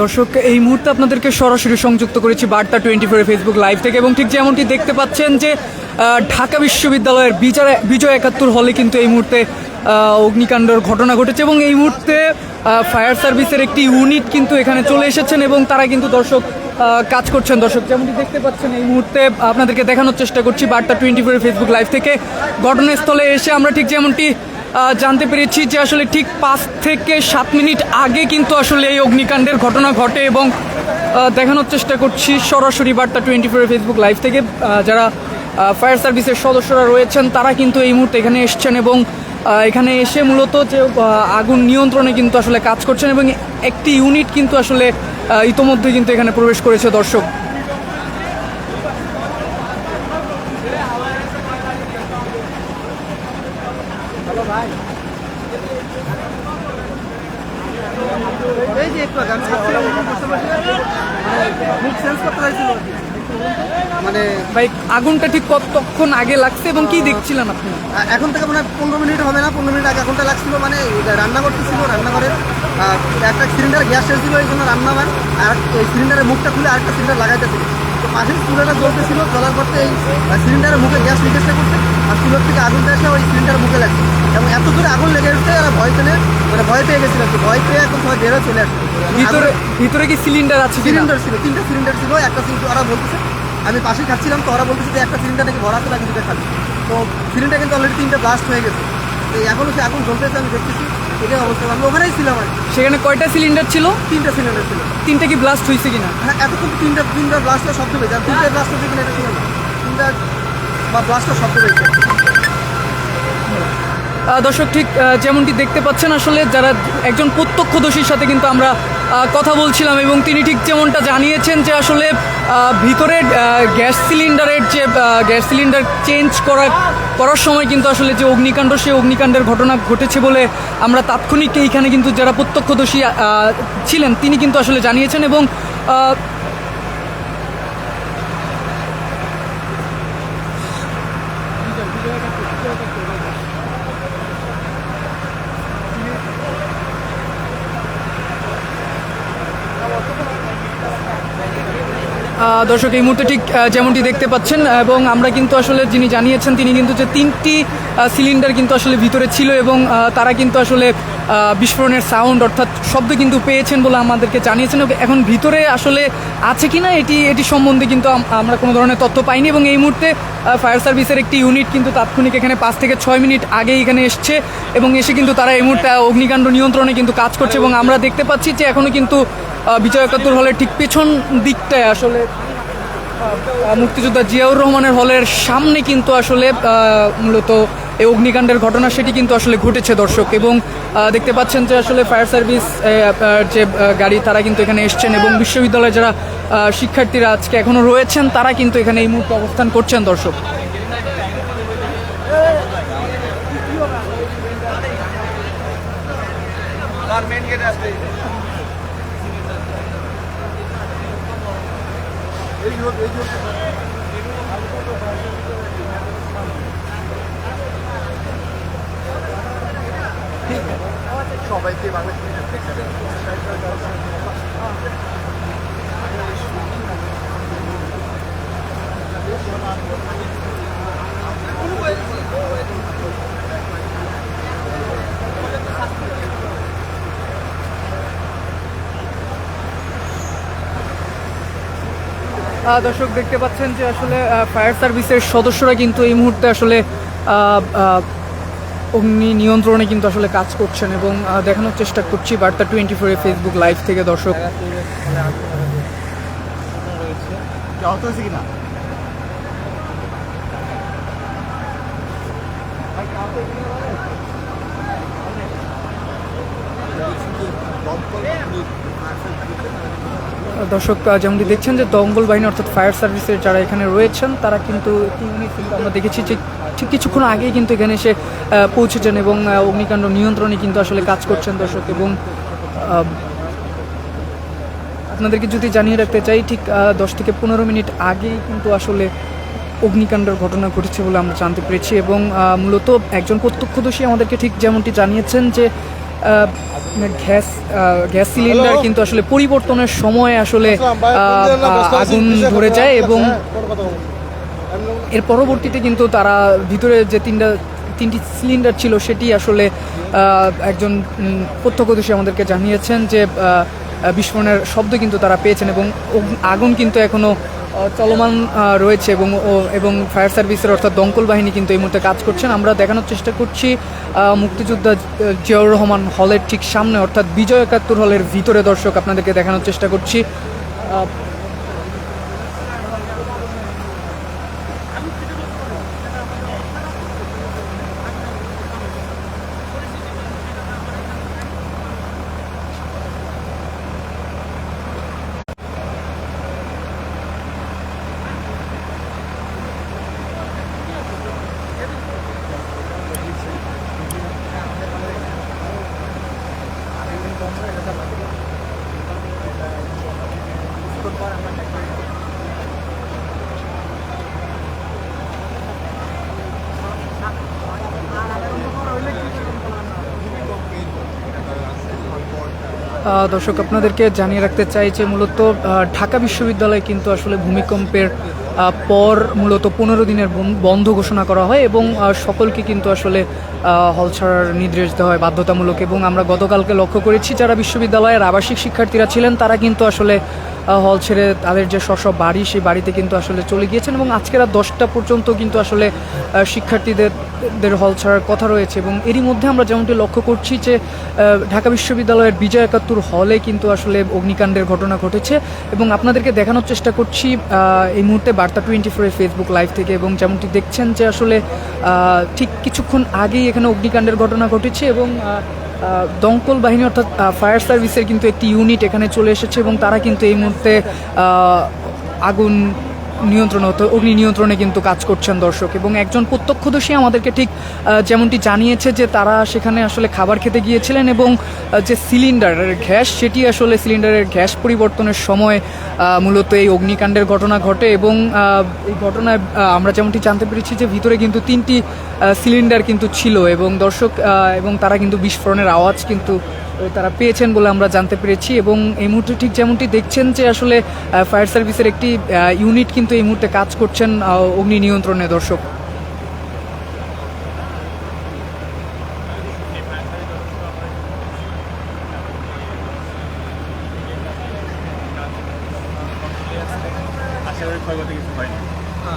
দর্শক, এই মুহূর্তে আপনাদেরকে সরাসরি সংযুক্ত করেছি বার্তা টোয়েন্টি ফোর ফেসবুক লাইভ থেকে এবং ঠিক যেমনটি দেখতে পাচ্ছেন যে ঢাকা বিশ্ববিদ্যালয়ের বিজয় বিজয় একাত্তর হলে কিন্তু এই মুহূর্তে অগ্নিকাণ্ডর ঘটনা ঘটেছে এবং এই মুহূর্তে ফায়ার সার্ভিসের একটি ইউনিট কিন্তু এখানে চলে এসেছেন এবং তারা কিন্তু দর্শক কাজ করছেন। দর্শক, যেমনটি দেখতে পাচ্ছেন, এই মুহূর্তে আপনাদেরকে দেখানোর চেষ্টা করছি বার্তা টোয়েন্টি ফোর ফেসবুক লাইভ থেকে। ঘটনাস্থলে এসে আমরা ঠিক যেমনটি জানতে পেরেছি যে আসলে ঠিক পাঁচ থেকে সাত মিনিট আগে কিন্তু আসলে এই অগ্নিকাণ্ডের ঘটনা ঘটে এবং দেখানোর চেষ্টা করছি সরাসরি বার্তা টোয়েন্টি ফোর ফেসবুক লাইভ থেকে। যারা ফায়ার সার্ভিসের সদস্যরা রয়েছেন, তারা কিন্তু এই মুহূর্তে এখানে এসছেন এবং এখানে এসে মূলত যে আগুন নিয়ন্ত্রণে কিন্তু আসলে কাজ করছেন এবং একটি ইউনিট কিন্তু আসলে ইতোমধ্যে কিন্তু এখানে প্রবেশ করেছে দর্শক। এই যে একটু গান ছাড়ছিলাম মুখ চেঞ্জ করতে চাইছিল মানে ভাই আগুনটা ঠিক কতক্ষণ আগে লাগছে এবং কি দেখছিলেন আপনি? এখন থেকে মনে হয় পনেরো মিনিট হবে না পনেরো মিনিট আগে এখনটা লাগছিল মানে রান্না করতেছিল রান্নাঘরে একটা সিলিন্ডার গ্যাস শেষ ছিল এই জন্য রান্নাবার আর এই সিলিন্ডারের মুখটা খুলে আরেকটা সিলিন্ডার লাগাইতেছিল তো পাশের চুলাটা জ্বলতেছিল জ্বলার পর এই সিলিন্ডারের মুখে গ্যাস লিকেজটা করছে আর চুলার থেকে আগুনটা এসে ওই সিলিন্ডারের মুখে লাগছে। এবং এত দূরে আগুন লেগে উঠছে এরা ভয় পেলে মানে ভয় পেয়ে গেছিল আর ভয় পেয়ে এখন সবাই বেরো চলে আসছে। ভিতরে ভিতরে কি সিলিন্ডার আছে সিলিন্ডার ছিল তিনটা সিলিন্ডার ছিল একটা সিলিন্ডার ওরা বলতেছে আমি পাশে খাচ্ছিলাম তো ওরা বলতেছে যে একটা সিলিন্ডার নাকি ভরা আছে নাকি দুটো তো সিলিন্ডার কিন্তু অলরেডি তিনটা ব্লাস্ট হয়ে গেছে। তো এখনও সে আগুন জ্বলতেছে আমি দেখতেছি এটাই অবস্থা। আমি ওখানেই ছিলাম আর সেখানে কয়টা সিলিন্ডার ছিল? তিনটা সিলিন্ডার ছিল। তিনটা কি ব্লাস্ট হয়েছে কিনা? হ্যাঁ এতক্ষণ তিনটা তিনটা ব্লাস্টের শব্দ পেয়েছে আর তিনটা ব্লাস্ট হচ্ছে কিনা এটা ছিল না। তিনটা বা ব্লাস্টের শব্দ পেয়েছে দর্শক, ঠিক যেমনটি দেখতে পাচ্ছেন, আসলে যারা একজন প্রত্যক্ষদর্শীর সাথে কিন্তু আমরা কথা বলছিলাম এবং তিনি ঠিক যেমনটা জানিয়েছেন যে আসলে ভিতরে গ্যাস সিলিন্ডারের যে গ্যাস সিলিন্ডার চেঞ্জ করা, করার সময় কিন্তু আসলে যে অগ্নিকাণ্ড, সেই অগ্নিকাণ্ডের ঘটনা ঘটেছে বলে আমরা তাৎক্ষণিক এইখানে কিন্তু যারা প্রত্যক্ষদর্শী ছিলেন, তিনি কিন্তু আসলে জানিয়েছেন এবং দর্শক, এই মুহূর্তে ঠিক যেমনটি দেখতে পাচ্ছেন, এবং আমরা কিন্তু আসলে যিনি জানিয়েছেন, তিনি কিন্তু যে তিনটি সিলিন্ডার কিন্তু আসলে ভিতরে ছিল এবং তারা কিন্তু আসলে বিস্ফোরণের সাউন্ড অর্থাৎ শব্দ কিন্তু পেয়েছেন বলে আমাদেরকে জানিয়েছেন। এখন ভিতরে আসলে আছে কি না এটি এটি সম্বন্ধে কিন্তু আমরা কোনো ধরনের তথ্য পাইনি এবং এই মুহূর্তে ফায়ার সার্ভিসের একটি ইউনিট কিন্তু তাৎক্ষণিক এখানে পাঁচ থেকে ছয় মিনিট আগেই এখানে এসছে এবং এসে কিন্তু তারা এই মুহূর্তে অগ্নিকাণ্ড নিয়ন্ত্রণে কিন্তু কাজ করছে এবং আমরা দেখতে পাচ্ছি যে এখনও কিন্তু বিজয় একাত্তর হলের ঠিক পেছন দিকটায় আসলে মুক্তিযোদ্ধা জিয়াউর রহমানের হলের সামনে কিন্তু আসলে মূলত এই অগ্নিকাণ্ডের ঘটনা সেটি কিন্তু আসলে ঘটেছে দর্শক এবং দেখতে পাচ্ছেন যে আসলে ফায়ার সার্ভিস যে গাড়ি তারা কিন্তু এখানে এসছেন এবং বিশ্ববিদ্যালয়ে যারা শিক্ষার্থীরা আজকে এখনও রয়েছেন তারা কিন্তু এখানে এই মুহূর্তে অবস্থান করছেন দর্শক সবাইকে বাংলা আহ, দর্শক দেখতে পাচ্ছেন যে আসলে ফায়ার সার্ভিসের সদস্যরা কিন্তু এই মুহূর্তে আসলে অগ্নি নিয়ন্ত্রণে কিন্তু আসলে কাজ করছেন এবং দেখানোর চেষ্টা করছি বার্তা টোয়েন্টি ফোর ফেসবুক লাইভ থেকে দর্শক। দর্শক যেমনটি দেখছেন যে দঙ্গল বাহিনী অর্থাৎ ফায়ার সার্ভিসের যারা এখানে রয়েছেন তারা কিন্তু আমরা দেখেছি যে ঠিক কিছুক্ষণ আগেই কিন্তু এখানে এসে পৌঁছেছেন এবং অগ্নিকাণ্ড নিয়ন্ত্রণে কিন্তু আসলে কাজ করছেন দর্শক এবং আপনাদেরকে যদি জানিয়ে রাখতে চাই ঠিক দশ থেকে পনেরো মিনিট আগেই কিন্তু আসলে অগ্নিকাণ্ডের ঘটনা ঘটেছে বলে আমরা জানতে পেরেছি এবং মূলত একজন প্রত্যক্ষদর্শী আমাদেরকে ঠিক যেমনটি জানিয়েছেন যে গ্যাস গ্যাস সিলিন্ডার কিন্তু আসলে পরিবর্তনের সময় আসলে আগুন ধরে যায় এবং এর পরবর্তীতে কিন্তু তারা ভিতরে যে তিনটা, তিনটি সিলিন্ডার ছিল সেটি আসলে একজন প্রত্যক্ষদর্শী আমাদেরকে জানিয়েছেন যে বিস্ফোরণের শব্দ কিন্তু তারা পেয়েছেন এবং আগুন কিন্তু এখনও চলমান রয়েছে এবং এবং ফায়ার সার্ভিসের অর্থাৎ দমকল বাহিনী কিন্তু এই মুহূর্তে কাজ করছেন। আমরা দেখানোর চেষ্টা করছি মুক্তিযোদ্ধা জিয়াউর রহমান হলের ঠিক সামনে অর্থাৎ বিজয় একাত্তর হলের ভিতরে দর্শক আপনাদেরকে দেখানোর চেষ্টা করছি। দর্শক, আপনাদেরকে জানিয়ে রাখতে চাই যে মূলত ঢাকা বিশ্ববিদ্যালয় কিন্তু আসলে ভূমিকম্পের পর মূলত পনেরো দিনের বন- বন্ধ ঘোষণা করা হয় এবং সকলকে কিন্তু আসলে হল ছাড়ার নির্দেশ দেওয়া হয় বাধ্যতামূলক এবং আমরা গতকালকে লক্ষ্য করেছি, যারা বিশ্ববিদ্যালয়ের আবাসিক শিক্ষার্থীরা ছিলেন, তারা কিন্তু আসলে হল ছেড়ে তাদের যে স্ব বাড়ি, সেই বাড়িতে কিন্তু আসলে চলে গিয়েছেন এবং আজকে রাত দশটা পর্যন্ত কিন্তু আসলে শিক্ষার্থীদের দের হল ছাড়ার কথা রয়েছে এবং এরই মধ্যে আমরা যেমনটি লক্ষ্য করছি যে ঢাকা বিশ্ববিদ্যালয়ের বিজয় একাত্তর হলে কিন্তু আসলে অগ্নিকাণ্ডের ঘটনা ঘটেছে এবং আপনাদেরকে দেখানোর চেষ্টা করছি এই মুহূর্তে বার্তা টোয়েন্টি ফোরের ফেসবুক লাইভ থেকে এবং যেমনটি দেখছেন যে আসলে ঠিক কিছুক্ষণ আগেই এখানে অগ্নিকাণ্ডের ঘটনা ঘটেছে এবং দমকল বাহিনী অর্থাৎ ফায়ার সার্ভিসের কিন্তু একটি ইউনিট এখানে চলে এসেছে এবং তারা কিন্তু এই মুহূর্তে আগুন নিয়ন্ত্রণ হতো, অগ্নি নিয়ন্ত্রণে কিন্তু কাজ করছেন দর্শক এবং একজন প্রত্যক্ষদর্শী আমাদেরকে ঠিক যেমনটি জানিয়েছে যে তারা সেখানে আসলে খাবার খেতে গিয়েছিলেন এবং যে সিলিন্ডারের গ্যাস, সেটি আসলে সিলিন্ডারের গ্যাস পরিবর্তনের সময় মূলত এই অগ্নিকাণ্ডের ঘটনা ঘটে এবং এই ঘটনায় আমরা যেমনটি জানতে পেরেছি যে ভিতরে কিন্তু তিনটি সিলিন্ডার কিন্তু ছিল এবং দর্শক এবং তারা কিন্তু বিস্ফোরণের আওয়াজ কিন্তু তারা পেয়েছেন বলে আমরা জানতে পেরেছি এবং এই মুহূর্তে ঠিক যেমনটি দেখছেন যে আসলে ফায়ার সার্ভিসের একটি ইউনিট কিন্তু এই মুহূর্তে কাজ করছেন অগ্নি নিয়ন্ত্রণে দর্শক।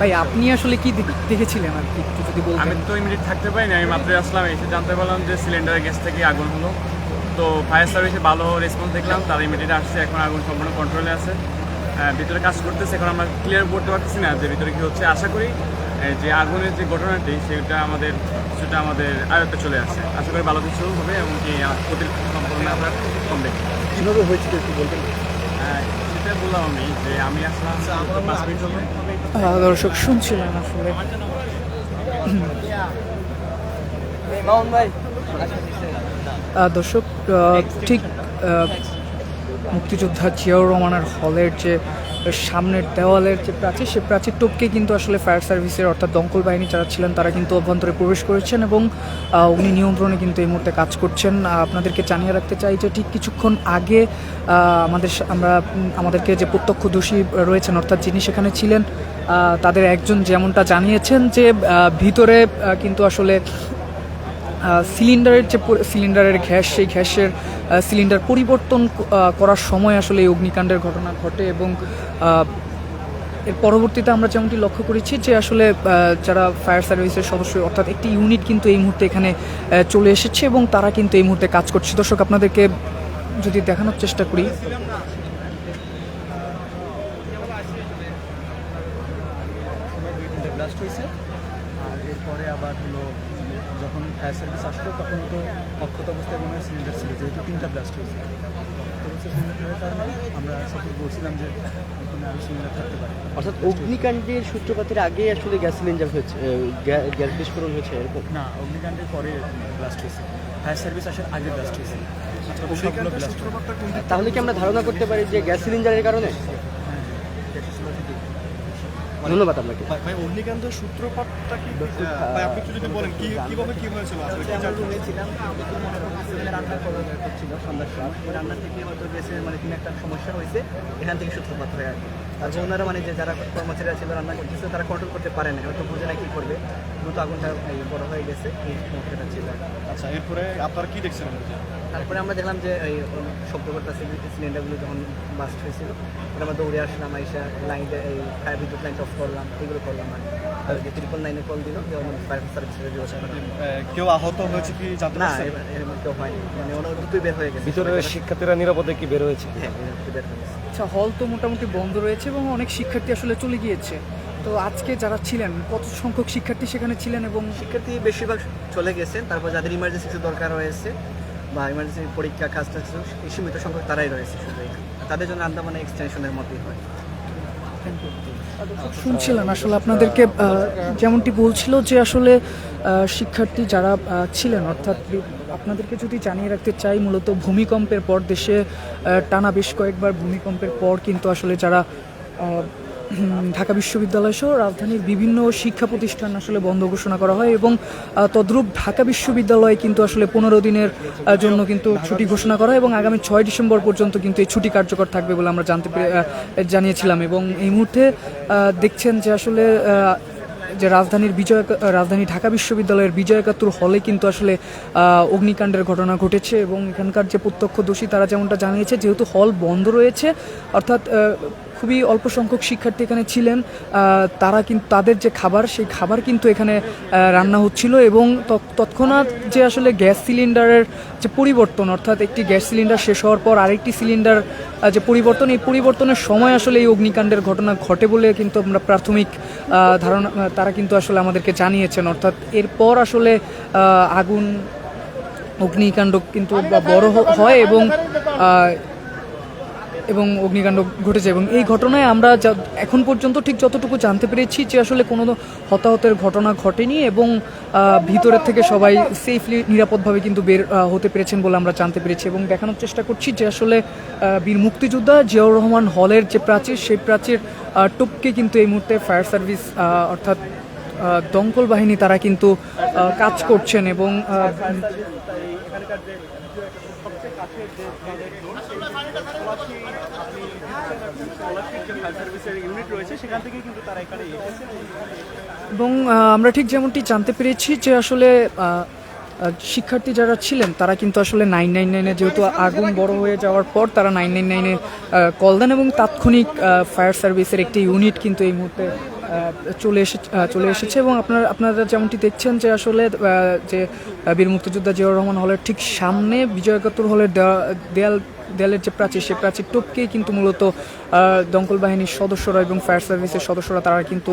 ভাই, আপনি আসলে কি দেখেছিলেন আর কি? যদি আমি তো ইমিডিয়েট থাকতে পারিনি, আমি মাত্র আসলাম, এসে জানতে পারলাম যে সিলিন্ডারের গ্যাস থেকে আগুন হলো। তো ফায়ার সার্ভিসে ভালো রেসপন্স দেখলাম তারা ইমিডিয়েট আসছে এখন আগুন সম্পূর্ণ কন্ট্রোলে আছে। ভিতরে কাজ করতেছে এখন আমরা ক্লিয়ার করতে পারতেছি না যে ভিতরে কি হচ্ছে। আশা করি যে আগুনের যে ঘটনাটি সেটা আমাদের সেটা আমাদের আয়ত্তে চলে আসে আশা করি ভালো কিছু হবে এবং কি ক্ষতির সম্পূর্ণ আমরা কমবে কীভাবে হয়েছিল একটু বলবেন? সেটা বললাম আমি যে আমি আসলাম পাঁচ মিনিট হলো। আহ, দর্শক শুনছিলেন আসলে। আহ, দর্শক ঠিক মুক্তিযোদ্ধা জিয়াউর রহমানের হলের যে সামনের দেওয়ালের যে প্রাচীর, সে প্রাচীর টপকে কিন্তু আসলে ফায়ার সার্ভিসের অর্থাৎ দমকল বাহিনী যারা ছিলেন, তারা কিন্তু অভ্যন্তরে প্রবেশ করেছেন এবং উনি নিয়ন্ত্রণে কিন্তু এই মুহূর্তে কাজ করছেন। আপনাদেরকে জানিয়ে রাখতে চাই যে ঠিক কিছুক্ষণ আগে আমাদের আমরা আমাদেরকে যে প্রত্যক্ষদর্শী রয়েছেন, অর্থাৎ যিনি সেখানে ছিলেন তাদের একজন যেমনটা জানিয়েছেন যে ভিতরে কিন্তু আসলে সিলিন্ডারের যে সিলিন্ডারের গ্যাস, সেই গ্যাসের সিলিন্ডার পরিবর্তন করার সময় আসলে এই অগ্নিকাণ্ডের ঘটনা ঘটে এবং এর পরবর্তীতে আমরা যেমনটি লক্ষ্য করেছি যে আসলে যারা ফায়ার সার্ভিসের সদস্য, অর্থাৎ একটি ইউনিট কিন্তু এই মুহূর্তে এখানে চলে এসেছে এবং তারা কিন্তু এই মুহূর্তে কাজ করছে। দর্শক, আপনাদেরকে যদি দেখানোর চেষ্টা করি ব্লাস্ট হয়েছে আর এরপরে আবার হলো যখন ফায়ার সার্ভিস আসলো তখন তো অক্ষত অবস্থায় মনে হয় সিলিন্ডার ছিল যেহেতু তিনটা ব্লাস্ট হয়েছে তো হচ্ছে সিলিন্ডারের কারণে আমরা সকল বলছিলাম যে থাকতে পারে। অর্থাৎ অগ্নিকাণ্ডের সূত্রপাতের আগে আসলে গ্যাস সিলিন্ডার হয়েছে গ্যাস বিস্ফোরণ হয়েছে এরকম? না অগ্নিকাণ্ডের পরে ব্লাস্ট হয়েছে। ফায়ার সার্ভিস আসার আগে ব্লাস্ট হয়েছে। তাহলে কি আমরা ধারণা করতে পারি যে গ্যাস সিলিন্ডারের কারণে? ধন্যবাদ আপনাকে। ভাই অগ্নিকাণ্ডের সূত্রপাতটা কি? ভাই আপনি একটু যদি বলেন কি কীভাবে কি হয়েছিল? আসলে কি জানতে রান্না করা ছিল সন্ধ্যার সময়। ওই রান্না থেকে হয়তো গেছে মানে কি একটা সমস্যা হয়েছে এখান থেকে সূত্রপাত হয়ে আর কি। ওনারা মানে যে যারা কর্মচারীরা ছিল রান্না করতেছে তারা কন্ট্রোল করতে পারে না। হয়তো বুঝে না কী করবে। দ্রুত আগুনটা এই বড় হয়ে গেছে। এই সমস্যাটা ছিল। আচ্ছা এরপরে আপনারা কি দেখছেন তারপরে আমরা দেখলাম যে এই শব্দ করতেছে সিলিন্ডারগুলো যখন বাস্ট হয়েছিল ওটা আমরা দৌড়ে আসলাম আইসা লাইন এই ফায়ার বিদ্যুৎ লাইন অফ করলাম এগুলো করলাম আর কি। আর যে ট্রিপল লাইনে কল দিল যে ফায়ার সার্ভিসের ব্যবস্থা কেউ আহত হয়েছে কি জানতে না কেউ হয়নি। মানে ওনার দ্রুতই বের হয়ে গেছে। ভিতরে শিক্ষার্থীরা নিরাপদে কি বের হয়েছে? হ্যাঁ বের হয়ে গেছে আচ্ছা হল তো মোটামুটি বন্ধ রয়েছে এবং অনেক শিক্ষার্থী আসলে চলে গিয়েছে। তো আজকে যারা ছিলেন কত সংখ্যক শিক্ষার্থী সেখানে ছিলেন এবং শিক্ষার্থী বেশিরভাগ চলে গেছেন তারপর যাদের ইমার্জেন্সি কিছু দরকার রয়েছে বা ইমার্জেন্সি পরীক্ষা কাজ টাজ এই সীমিত সংখ্যক তারাই রয়েছে শুধু তাদের জন্য আন্দামানে এক্সটেনশনের মতোই হয়। শুনছিলেন আসলে আপনাদেরকে যেমনটি বলছিল যে আসলে শিক্ষার্থী যারা ছিলেন অর্থাৎ আপনাদেরকে যদি জানিয়ে রাখতে চাই, মূলত ভূমিকম্পের পর দেশে টানা বেশ কয়েকবার ভূমিকম্পের পর কিন্তু আসলে যারা ঢাকা বিশ্ববিদ্যালয় সহ রাজধানীর বিভিন্ন শিক্ষা প্রতিষ্ঠান আসলে বন্ধ ঘোষণা করা হয় এবং তদ্রূপ ঢাকা বিশ্ববিদ্যালয়ে কিন্তু আসলে পনেরো দিনের জন্য কিন্তু ছুটি ঘোষণা করা হয় এবং আগামী ছয় ডিসেম্বর পর্যন্ত কিন্তু এই ছুটি কার্যকর থাকবে বলে আমরা জানতে জানিয়েছিলাম এবং এই মুহূর্তে দেখছেন যে আসলে যে রাজধানীর বিজয় রাজধানী ঢাকা বিশ্ববিদ্যালয়ের বিজয় একাত্তর হলে কিন্তু আসলে অগ্নিকাণ্ডের ঘটনা ঘটেছে এবং এখানকার যে প্রত্যক্ষদর্শী তারা যেমনটা জানিয়েছে, যেহেতু হল বন্ধ রয়েছে, অর্থাৎ খুবই অল্প সংখ্যক শিক্ষার্থী এখানে ছিলেন। তারা কিন্তু তাদের যে খাবার, সেই খাবার কিন্তু এখানে রান্না হচ্ছিল এবং তৎক্ষণাৎ যে আসলে গ্যাস সিলিন্ডারের যে পরিবর্তন, অর্থাৎ একটি গ্যাস সিলিন্ডার শেষ হওয়ার পর আরেকটি সিলিন্ডার যে পরিবর্তন, এই পরিবর্তনের সময় আসলে এই অগ্নিকাণ্ডের ঘটনা ঘটে বলে কিন্তু আমরা প্রাথমিক ধারণা তারা কিন্তু আসলে আমাদেরকে জানিয়েছেন। অর্থাৎ এরপর আসলে আগুন, অগ্নিকাণ্ড কিন্তু বড় হয় এবং এবং অগ্নিকাণ্ড ঘটেছে। এবং এই ঘটনায় আমরা এখন পর্যন্ত ঠিক যতটুকু জানতে পেরেছি যে আসলে কোনো হতাহতের ঘটনা ঘটেনি এবং ভিতরের থেকে সবাই সেফলি নিরাপদভাবে কিন্তু বের হতে পেরেছেন বলে আমরা জানতে পেরেছি এবং দেখানোর চেষ্টা করছি যে আসলে বীর মুক্তিযোদ্ধা জিয়াউর রহমান হলের যে প্রাচীর, সেই প্রাচীর টপকে কিন্তু এই মুহূর্তে ফায়ার সার্ভিস অর্থাৎ দমকল বাহিনী তারা কিন্তু কাজ করছেন এবং আহ, ইউনিট রয়েছে সেখান থেকে কিন্তু তারা এখানে এসেছে এবং আমরা ঠিক যেমনটি জানতে পেরেছি যে আসলে শিক্ষার্থী যারা ছিলেন, তারা কিন্তু আসলে নাইন নাইন নাইনে যেহেতু আগুন বড় হয়ে যাওয়ার পর তারা নাইন নাইন নাইনে কল দেন এবং তাৎক্ষণিক ফায়ার সার্ভিসের একটি ইউনিট কিন্তু এই মুহূর্তে চলে এসে চলে এসেছে এবং আপনারা আপনারা যেমনটি দেখছেন যে আসলে যে বীর মুক্তিযোদ্ধা জিয়াউর রহমান হলের ঠিক সামনে বিজয় একাত্তর হলের দেয়াল দেয়ালের যে প্রাচীর, সে প্রাচীর টপকেই কিন্তু মূলত দমকল বাহিনীর সদস্যরা এবং ফায়ার সার্ভিসের সদস্যরা তারা কিন্তু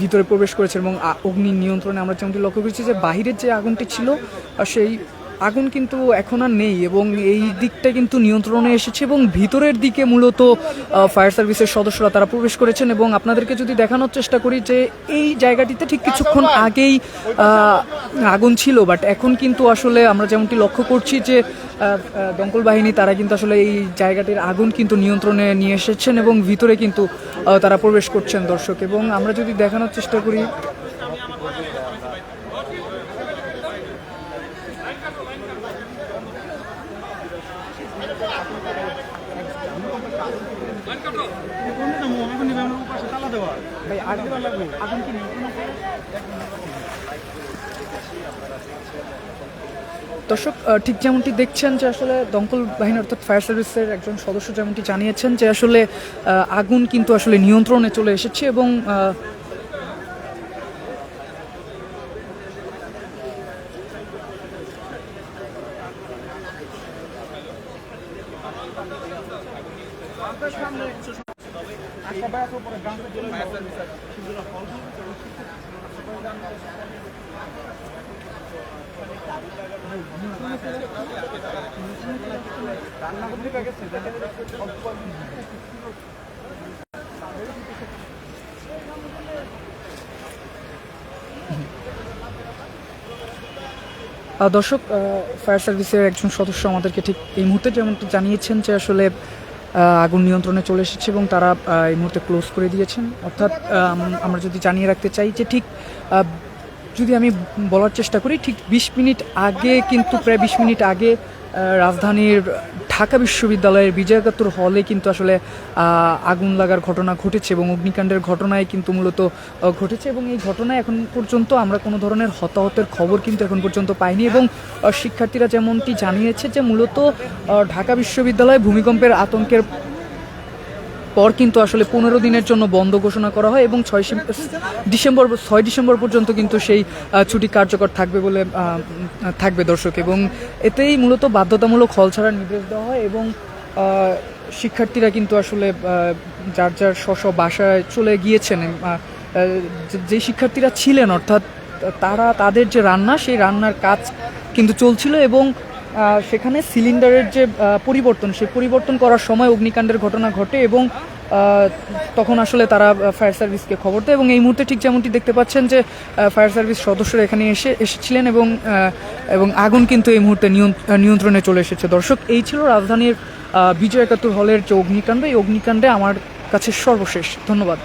ভিতরে প্রবেশ করেছে এবং অগ্নি নিয়ন্ত্রণে আমরা যেমনটি লক্ষ্য করেছি যে বাহিরের যে আগুনটি ছিল সেই আগুন কিন্তু এখন আর নেই এবং এই দিকটা কিন্তু নিয়ন্ত্রণে এসেছে এবং ভিতরের দিকে মূলত ফায়ার সার্ভিসের সদস্যরা তারা প্রবেশ করেছেন এবং আপনাদেরকে যদি দেখানোর চেষ্টা করি যে এই জায়গাটিতে ঠিক কিছুক্ষণ আগেই আগুন ছিল বাট এখন কিন্তু আসলে আমরা যেমনটি লক্ষ্য করছি যে দমকল বাহিনী তারা কিন্তু আসলে এই জায়গাটির আগুন কিন্তু নিয়ন্ত্রণে নিয়ে এসেছেন এবং ভিতরে কিন্তু তারা প্রবেশ করছেন দর্শক এবং আমরা যদি দেখানোর চেষ্টা করি দর্শক ঠিক যেমনটি দেখছেন যে আসলে দমকল বাহিনী অর্থাৎ ফায়ার সার্ভিসের একজন সদস্য যেমনটি জানিয়েছেন যে আসলে আগুন কিন্তু আসলে নিয়ন্ত্রণে চলে এসেছে এবং দর্শক ফায়ার সার্ভিসের একজন সদস্য আমাদেরকে ঠিক এই মুহূর্তে যেমনটি জানিয়েছেন যে আসলে আগুন নিয়ন্ত্রণে চলে এসেছে এবং তারা এই মুহূর্তে ক্লোজ করে দিয়েছেন। অর্থাৎ আমরা যদি জানিয়ে রাখতে চাই যে ঠিক যদি আমি বলার চেষ্টা করি, ঠিক বিশ মিনিট আগে, কিন্তু প্রায় বিশ মিনিট আগে রাজধানীর ঢাকা বিশ্ববিদ্যালয়ের বিজয় একাত্তর হলে কিন্তু আসলে আগুন লাগার ঘটনা ঘটেছে এবং অগ্নিকাণ্ডের ঘটনায় কিন্তু মূলত ঘটেছে এবং এই ঘটনায় এখন পর্যন্ত আমরা কোনো ধরনের হতাহতের খবর কিন্তু এখন পর্যন্ত পাইনি এবং শিক্ষার্থীরা যেমনটি জানিয়েছে যে মূলত ঢাকা বিশ্ববিদ্যালয়ে ভূমিকম্পের আতঙ্কের পর কিন্তু আসলে পনেরো দিনের জন্য বন্ধ ঘোষণা করা হয় এবং ছয় ডিসেম্বর ছয় ডিসেম্বর পর্যন্ত কিন্তু সেই ছুটি কার্যকর থাকবে বলে থাকবে দর্শক। এবং এতেই মূলত বাধ্যতামূলক হল ছাড়ার নির্দেশ দেওয়া হয় এবং শিক্ষার্থীরা কিন্তু আসলে যার যার স্ব বাসায় চলে গিয়েছেন যে- শিক্ষার্থীরা ছিলেন, অর্থাৎ তারা তাদের যে রান্না, সেই রান্নার কাজ কিন্তু চলছিল এবং সেখানে সিলিন্ডারের যে পরিবর্তন, সেই পরিবর্তন করার সময় অগ্নিকাণ্ডের ঘটনা ঘটে এবং তখন আসলে তারা ফায়ার সার্ভিসকে খবর দেয় এবং এই মুহূর্তে ঠিক যেমনটি দেখতে পাচ্ছেন যে ফায়ার সার্ভিস সদস্যরা এখানে এসে, এসেছিলেন এবং এবং আগুন কিন্তু এই মুহূর্তে নিয়ন্ত্রণে চলে এসেছে। দর্শক, এই ছিল রাজধানীর বিজয় একাত্তর হলের যে অগ্নিকাণ্ড, এই অগ্নিকাণ্ডে আমার কাছে সর্বশেষ। ধন্যবাদ।